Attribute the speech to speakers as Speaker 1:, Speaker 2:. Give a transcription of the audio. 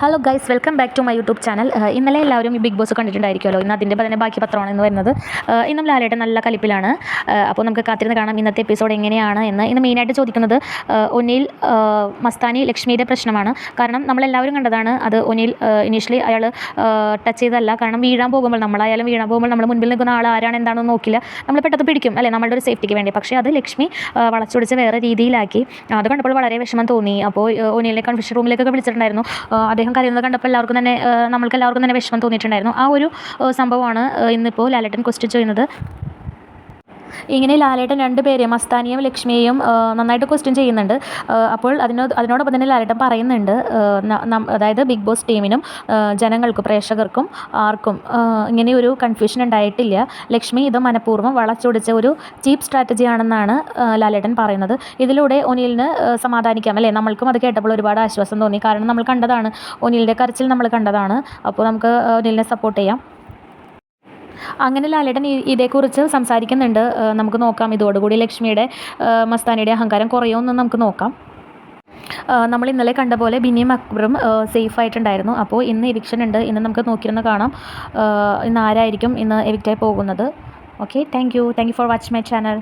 Speaker 1: Hello guys welcome back to my YouTube channel ഇന്നലെ എല്ലാവരും ഈ ബിഗ് ബോസ് കണ്ടിട്ടുണ്ടായിരിക്കുമല്ലോ. ഇന്ന് അതിന്റെ തന്നെ ബാക്കി പത്രമാണ് എന്ന് വരുന്നത്. ഏഹ് ഇന്നും ലാലേട്ടൻ നല്ല കലിപ്പിലാണ്. ഏഹ് അപ്പോൾ നമുക്ക് കാത്തിരുന്ന് കാണാം ഇന്നത്തെ എപ്പിസോഡ് എങ്ങനെയാണ് എന്ന്. ഇന്ന് മെയിനായിട്ട് ചോദിക്കുന്നത് ഒന്നിൽ ഒനിൽ മസ്താനി ലക്ഷ്മിയുടെ പ്രശ്നമാണ്. കാരണം നമ്മളെല്ലാവരും കണ്ടതാണ് അത് ഒനിൽ ഇനീഷ്യലി അയാൾ ടച്ച് ചെയ്തല്ല കാരണം വീഴാൻ പോകുമ്പോൾ നമ്മളായാലും വീഴാൻ പോകുമ്പോൾ നമ്മൾ മുൻപിൽ നിൽക്കുന്ന ആൾ ആരാണ് എന്താണെന്ന് നോക്കില്ല. നമ്മൾ പെട്ടെന്ന് പിടിക്കും അല്ലേ? നമ്മളുടെ ഒരു സേഫ്റ്റിക്ക് വേണ്ടി. പക്ഷേ അത് ലക്ഷ്മി വളച്ചൊടിച്ച് വേറെ രീതിയിലാക്കി. അത് കണ്ടപ്പോൾ വളരെ വിഷമം തോന്നി. അപ്പോൾ ഒന്നിലെ കൺഫ്യൂഷൻ റൂമിലേക്കൊക്കെ വിളിച്ചിട്ടുണ്ടായിരുന്നു. ഏഹ് അദ്ദേഹം കരയുന്നത് കണ്ടപ്പോൾ എല്ലാവർക്കും തന്നെ നമ്മൾക്ക് എല്ലാവർക്കും തന്നെ വിഷമം തോന്നിയിട്ടുണ്ടായിരുന്നു. ആ ഒരു സംഭവമാണ് ഇന്നിപ്പോൾ ലാലേട്ടൻ ക്വസ്റ്റ്യൻ ചെയ്യുന്നത്. ഇങ്ങനെ ലാലേട്ടൻ രണ്ട് പേരെ മസ്താനിയും ലക്ഷ്മിയെയും നന്നായിട്ട് ക്വസ്റ്റ്യൻ ചെയ്യുന്നുണ്ട്. അപ്പോൾ അതിനോ അതിനോടൊപ്പം തന്നെ ലാലേട്ടൻ പറയുന്നുണ്ട് അതായത് ബിഗ് ബോസ് ടീമിനും ജനങ്ങൾക്കും പ്രേക്ഷകർക്കും ആർക്കും ഇങ്ങനെ ഒരു കൺഫ്യൂഷൻ ഉണ്ടായിട്ടില്ല. ലക്ഷ്മി ഇത് മനഃപൂർവം വളച്ചൊടിച്ച ഒരു ചീപ്പ് സ്ട്രാറ്റജി ആണെന്നാണ് ലാലേട്ടൻ പറയുന്നത്. ഇതിലൂടെ ഒനിലിന് സമാധാനിക്കാം അല്ലേ? നമ്മൾക്കും അത് കേട്ടപ്പോൾ ഒരുപാട് ആശ്വാസം തോന്നി. കാരണം നമ്മൾ കണ്ടതാണ് ഒനിലിന്റെ കരച്ചിൽ നമ്മൾ കണ്ടതാണ്. അപ്പോൾ നമുക്ക് ഒനിലിനെ സപ്പോർട്ട് ചെയ്യാം. അങ്ങനെ ലാലേട്ടൻ ഇതേക്കുറിച്ച് സംസാരിക്കുന്നുണ്ട്. നമുക്ക് നോക്കാം. ഇതോടുകൂടി ലക്ഷ്മിയുടെ മസ്താനിയുടെ അഹങ്കാരം കുറയുമെന്ന് നമുക്ക് നോക്കാം. നമ്മൾ ഇന്നലെ കണ്ട പോലെ ബിനിയും അക്ബറും സേഫ് ആയിട്ടുണ്ടായിരുന്നു. അപ്പോൾ ഇന്ന് എവിക്ഷൻ ഉണ്ട്. ഇന്ന് നമുക്ക് നോക്കിയിരുന്ന് കാണാം. ഇന്ന് ആരായിരിക്കും ഇന്ന് എവിക്റ്റായി പോകുന്നത്. Okay thank you thank you for watch my channel